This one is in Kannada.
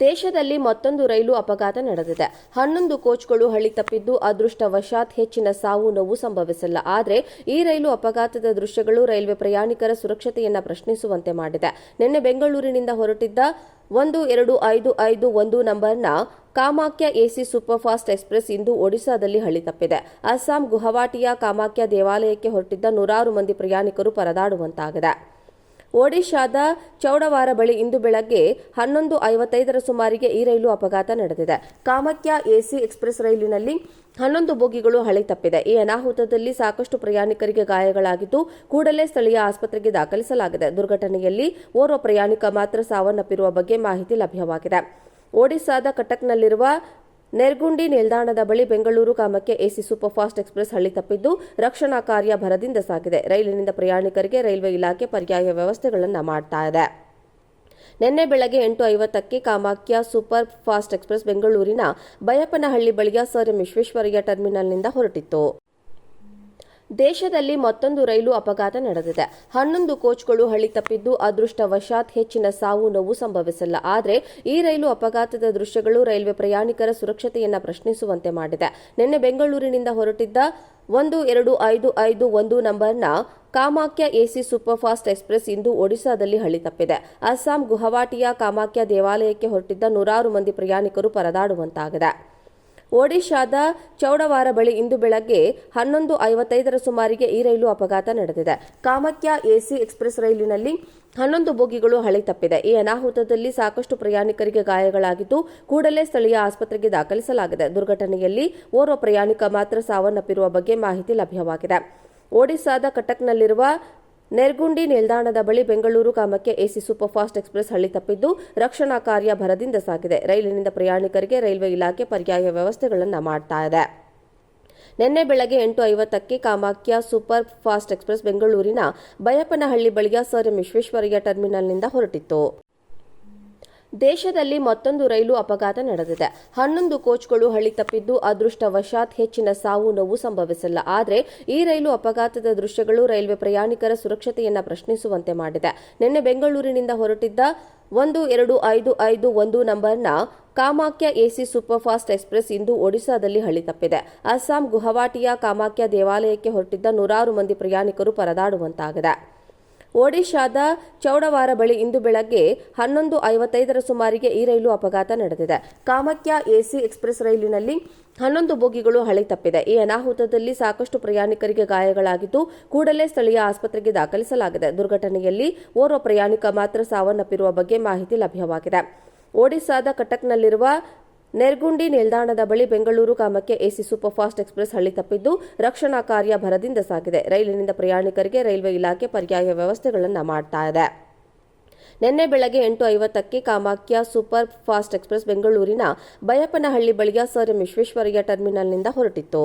ದೇಶದಲ್ಲಿ ಮತ್ತೊಂದು ರೈಲು ಅಪಘಾತ ನಡೆದಿದೆ. ಹನ್ನೊಂದು ಕೋಚ್ಗಳು ಹಳಿ ತಪ್ಪಿದ್ದು ಅದೃಷ್ಟವಶಾತ್ ಹೆಚ್ಚಿನ ಸಾವು ನೋವು ಸಂಭವಿಸಿಲ್ಲ. ಆದರೆ ಈ ರೈಲು ಅಪಘಾತದ ದೃಶ್ಯಗಳು ರೈಲ್ವೆ ಪ್ರಯಾಣಿಕರ ಸುರಕ್ಷತೆಯನ್ನು ಪ್ರಶ್ನಿಸುವಂತೆ ಮಾಡಿದೆ. ನಿನ್ನೆ ಬೆಂಗಳೂರಿನಿಂದ ಹೊರಟಿದ್ದ ಒಂದು ಎರಡು ಐದು ಐದು ಒಂದು ನಂಬರ್ನ ಕಾಮಾಖ್ಯ ಎಸಿ ಸೂಪರ್ಫಾಸ್ಟ್ ಎಕ್ಸ್ಪ್ರೆಸ್ ಇಂದು ಒಡಿಶಾದಲ್ಲಿ ಹಳಿ ತಪ್ಪಿದೆ. ಅಸ್ಸಾಂ ಗುವಾಹಟಿಯ ಕಾಮಾಖ್ಯ ದೇವಾಲಯಕ್ಕೆ ಹೊರಟಿದ್ದ ನೂರಾರು ಮಂದಿ ಪ್ರಯಾಣಿಕರು ಪರದಾಡುವಂತಾಗಿದೆ. ಒಡಿಶಾದ ಚೌಡವಾರ ಬಳಿ ಇಂದು ಬೆಳಗ್ಗೆ ಹನ್ನೊಂದು ಐವತ್ತೈದರ ಸುಮಾರಿಗೆ ಈ ರೈಲು ಅಪಘಾತ ನಡೆದಿದೆ. ಕಾಮಾಕ್ಯ ಎಸಿ ಎಕ್ಸ್ಪ್ರೆಸ್ ರೈಲಿನಲ್ಲಿ ಹನ್ನೊಂದು ಬೋಗಿಗಳು ಹಳೆ ತಪ್ಪಿದೆ. ಈ ಅನಾಹುತದಲ್ಲಿ ಸಾಕಷ್ಟು ಪ್ರಯಾಣಿಕರಿಗೆ ಗಾಯಗಳಾಗಿದ್ದು, ಕೂಡಲೇ ಸ್ಥಳೀಯ ಆಸ್ಪತ್ರೆಗೆ ದಾಖಲಿಸಲಾಗಿದೆ. ದುರ್ಘಟನೆಯಲ್ಲಿ ಓರ್ವ ಪ್ರಯಾಣಿಕ ಮಾತ್ರ ಸಾವನ್ನಪ್ಪಿರುವ ಬಗ್ಗೆ ಮಾಹಿತಿ ಲಭ್ಯವಾಗಿದೆ. ಒಡಿಶಾದ ಕಟಕ್ನಲ್ಲಿರುವ ನೆರ್ಗುಂಡಿ ನಿಲ್ದಾಣದ ಬಳಿ ಬೆಂಗಳೂರು ಕಾಮಕ್ಕೆ ಎಸಿ ಸೂಪರ್ಫಾಸ್ಟ್ ಎಕ್ಸ್ಪ್ರೆಸ್ ಹಳ್ಳಿ ತಪ್ಪಿದ್ದು ರಕ್ಷಣಾ ಕಾರ್ಯ ಭರದಿಂದ ಸಾಗಿದೆ. ರೈಲಿನಿಂದ ಪ್ರಯಾಣಿಕರಿಗೆ ರೈಲ್ವೆ ಇಲಾಖೆ ಪರ್ಯಾಯ ವ್ಯವಸ್ಥೆಗಳನ್ನು ಮಾಡ್ತಾ ಇದೆ. ನಿನ್ನೆ ಬೆಳಗ್ಗೆ ಎಂಟು ಐವತ್ತಕ್ಕೆ ಕಾಮಾಖ್ಯ ಸೂಪರ್ ಫಾಸ್ಟ್ ಎಕ್ಸ್ಪ್ರೆಸ್ ಬೆಂಗಳೂರಿನ ಬಯಪ್ಪನಹಳ್ಳಿ ಬಳಿಯ ಸರ್ ಎಂ ವಿಶ್ವೇಶ್ವರಯ್ಯ ಟರ್ಮಿನಲ್ನಿಂದ ಹೊರಟಿತ್ತು. ದೇಶದಲ್ಲಿ ಮತ್ತೊಂದು ರೈಲು ಅಪಘಾತ ನಡೆದಿದೆ. ಹನ್ನೊಂದು ಕೋಚ್ಗಳು ಹಳಿ ತಪ್ಪಿದ್ದು ಅದೃಷ್ಟವಶಾತ್ ಹೆಚ್ಚಿನ ಸಾವು ನೋವು ಸಂಭವಿಸಿಲ್ಲ. ಆದರೆ ಈ ರೈಲು ಅಪಘಾತದ ದೃಶ್ಯಗಳು ರೈಲ್ವೆ ಪ್ರಯಾಣಿಕರ ಸುರಕ್ಷತೆಯನ್ನ ಪ್ರಶ್ನಿಸುವಂತೆ ಮಾಡಿದೆ. ನಿನ್ನೆ ಬೆಂಗಳೂರಿನಿಂದ ಹೊರಟಿದ್ದ ಒಂದು ಎರಡು ಐದು ಐದು ಒಂದು ನಂಬರ್ನ ಕಾಮಾಕ್ಯ ಎಸಿ ಸೂಪರ್ಫಾಸ್ಟ್ ಎಕ್ಸ್ಪ್ರೆಸ್ ಇಂದು ಒಡಿಶಾದಲ್ಲಿ ಹಳಿ ತಪ್ಪಿದೆ. ಅಸ್ಸಾಂ ಗುವಾಹಟಿಯ ಕಾಮಾಕ್ಯ ದೇವಾಲಯಕ್ಕೆ ಹೊರಟಿದ್ದ ನೂರಾರು ಮಂದಿ ಪ್ರಯಾಣಿಕರು ಪರದಾಡುವಂತಾಗಿದೆ. ಒಡಿಶಾದ ಚೌಡವಾರ ಬಳಿ ಇಂದು ಬೆಳಗ್ಗೆ ಹನ್ನೊಂದು ಐವತ್ತೈದರ ಸುಮಾರಿಗೆ ಈ ರೈಲು ಅಪಘಾತ ನಡೆದಿದೆ. ಕಾಮಕ್ಯ ಎಸಿ ಎಕ್ಸ್ಪ್ರೆಸ್ ರೈಲಿನಲ್ಲಿ ಹನ್ನೊಂದು ಬೋಗಿಗಳು ಹಳಿ ತಪ್ಪಿದೆ. ಈ ಅನಾಹುತದಲ್ಲಿ ಸಾಕಷ್ಟು ಪ್ರಯಾಣಿಕರಿಗೆ ಗಾಯಗಳಾಗಿದ್ದು ಕೂಡಲೇ ಸ್ಥಳೀಯ ಆಸ್ಪತ್ರೆಗೆ ದಾಖಲಿಸಲಾಗಿದೆ. ದುರ್ಘಟನೆಯಲ್ಲಿ ಓರ್ವ ಪ್ರಯಾಣಿಕ ಮಾತ್ರ ಸಾವನ್ನಪ್ಪಿರುವ ಬಗ್ಗೆ ಮಾಹಿತಿ ಲಭ್ಯವಾಗಿದೆ. ಒಡಿಶಾದ ಕಟಕ್ನಲ್ಲಿರುವ ನೆರ್ಗುಂಡಿ ನಿಲ್ದಾಣದ ಬಳಿ ಬೆಂಗಳೂರು ಕಾಮಕ್ಕೆ ಎಸಿ ಸೂಪರ್ಫಾಸ್ಟ್ ಎಕ್ಸ್ಪ್ರೆಸ್ ಹಳ್ಳಿ ತಪ್ಪಿದ್ದು ರಕ್ಷಣಾ ಕಾರ್ಯ ಭರದಿಂದ ಸಾಗಿದೆ. ರೈಲಿನಿಂದ ಪ್ರಯಾಣಿಕರಿಗೆ ರೈಲ್ವೆ ಇಲಾಖೆ ಪರ್ಯಾಯ ವ್ಯವಸ್ಥೆಗಳನ್ನು ಮಾಡ್ತಾ ಇದೆ. ನಿನ್ನೆ ಬೆಳಗ್ಗೆ ಎಂಟು ಐವತ್ತಕ್ಕೆ ಕಾಮಾಖ್ಯ ಸೂಪರ್ ಫಾಸ್ಟ್ ಎಕ್ಸ್ಪ್ರೆಸ್ ಬೆಂಗಳೂರಿನ ಬಯಪನಹಳ್ಳಿ ಬಳಿಯ ಸರ್ ಎಂ ವಿಶ್ವೇಶ್ವರಯ್ಯ ಟರ್ಮಿನಲ್ನಿಂದ ಹೊರಟಿತ್ತು. ದೇಶದಲ್ಲಿ ಮತ್ತೊಂದು ರೈಲು ಅಪಘಾತ ನಡೆದಿದೆ. ಹನ್ನೊಂದು ಕೋಚ್ಗಳು ಹಳಿ ತಪ್ಪಿದ್ದು ಅದೃಷ್ಟವಶಾತ್ ಹೆಚ್ಚಿನ ಸಾವು ನೋವು ಸಂಭವಿಸಿಲ್ಲ. ಆದರೆ ಈ ರೈಲು ಅಪಘಾತದ ದೃಶ್ಯಗಳು ರೈಲ್ವೆ ಪ್ರಯಾಣಿಕರ ಸುರಕ್ಷತೆಯನ್ನು ಪ್ರಶ್ನಿಸುವಂತೆ ಮಾಡಿದೆ. ನಿನ್ನೆ ಬೆಂಗಳೂರಿನಿಂದ ಹೊರಟಿದ್ದ ಒಂದು ಎರಡು ಐದು ಐದು ಒಂದು ನಂಬರ್ನ ಕಾಮಾಖ್ಯ ಎಸಿ ಸೂಪರ್ಫಾಸ್ಟ್ ಎಕ್ಸ್ಪ್ರೆಸ್ ಇಂದು ಒಡಿಶಾದಲ್ಲಿ ಹಳಿ ತಪ್ಪಿದೆ. ಅಸ್ಸಾಂ ಗುವಾಹಟಿಯ ಕಾಮಾಖ್ಯ ದೇವಾಲಯಕ್ಕೆ ಹೊರಟಿದ್ದ ನೂರಾರು ಮಂದಿ ಪ್ರಯಾಣಿಕರು ಪರದಾಡುವಂತಾಗಿದೆ. ಒಡಿಶಾದ ಚೌಡವಾರ ಬಳಿ ಇಂದು ಬೆಳಗ್ಗೆ ಹನ್ನೊಂದು ಐವತ್ತೈದರ ಸುಮಾರಿಗೆ ಈ ರೈಲು ಅಪಘಾತ ನಡೆದಿದೆ. ಕಾಮಾಕ್ಯ ಎಸಿ ಎಕ್ಸ್ಪ್ರೆಸ್ ರೈಲಿನಲ್ಲಿ ಹನ್ನೊಂದು ಬೋಗಿಗಳು ಹಳೆ ತಪ್ಪಿದೆ. ಈ ಅನಾಹುತದಲ್ಲಿ ಸಾಕಷ್ಟು ಪ್ರಯಾಣಿಕರಿಗೆ ಗಾಯಗಳಾಗಿದ್ದು, ಕೂಡಲೇ ಸ್ಥಳೀಯ ಆಸ್ಪತ್ರೆಗೆ ದಾಖಲಿಸಲಾಗಿದೆ. ದುರ್ಘಟನೆಯಲ್ಲಿ ಓರ್ವ ಪ್ರಯಾಣಿಕ ಮಾತ್ರ ಸಾವನ್ನಪ್ಪಿರುವ ಬಗ್ಗೆ ಮಾಹಿತಿ ಲಭ್ಯವಾಗಿದೆ. ಒಡಿಶಾದ ಕಟಕ್ನಲ್ಲಿರುವ ನೆರ್ಗುಂಡಿ ನಿಲ್ದಾಣದ ಬಳಿ ಬೆಂಗಳೂರು ಕಾಮಕ್ಕೆ ಎಸಿ ಸೂಪರ್ಫಾಸ್ಟ್ ಎಕ್ಸ್ಪ್ರೆಸ್ ಹಳ್ಳಿ ತಪ್ಪಿದ್ದು, ರಕ್ಷಣಾ ಕಾರ್ಯ ಭರದಿಂದ ಸಾಗಿದೆ. ರೈಲಿನಿಂದ ಪ್ರಯಾಣಿಕರಿಗೆ ರೈಲ್ವೆ ಇಲಾಖೆ ಪರ್ಯಾಯ ವ್ಯವಸ್ಥೆಗಳನ್ನು ಮಾಡ್ತಾ ಇದೆ. ನಿನ್ನೆ ಬೆಳಗ್ಗೆ ಎಂಟು ಐವತ್ತಕ್ಕೆ ಕಾಮಾಖ್ಯ ಸೂಪರ್ ಫಾಸ್ಟ್ ಎಕ್ಸ್ಪ್ರೆಸ್ ಬೆಂಗಳೂರಿನ ಬಯಪ್ಪನಹಳ್ಳಿ ಬಳಿಯ ಸರ್ ಎಂ ವಿಶ್ವೇಶ್ವರಯ್ಯ ಟರ್ಮಿನಲ್ನಿಂದ ಹೊರಟಿತ್ತು.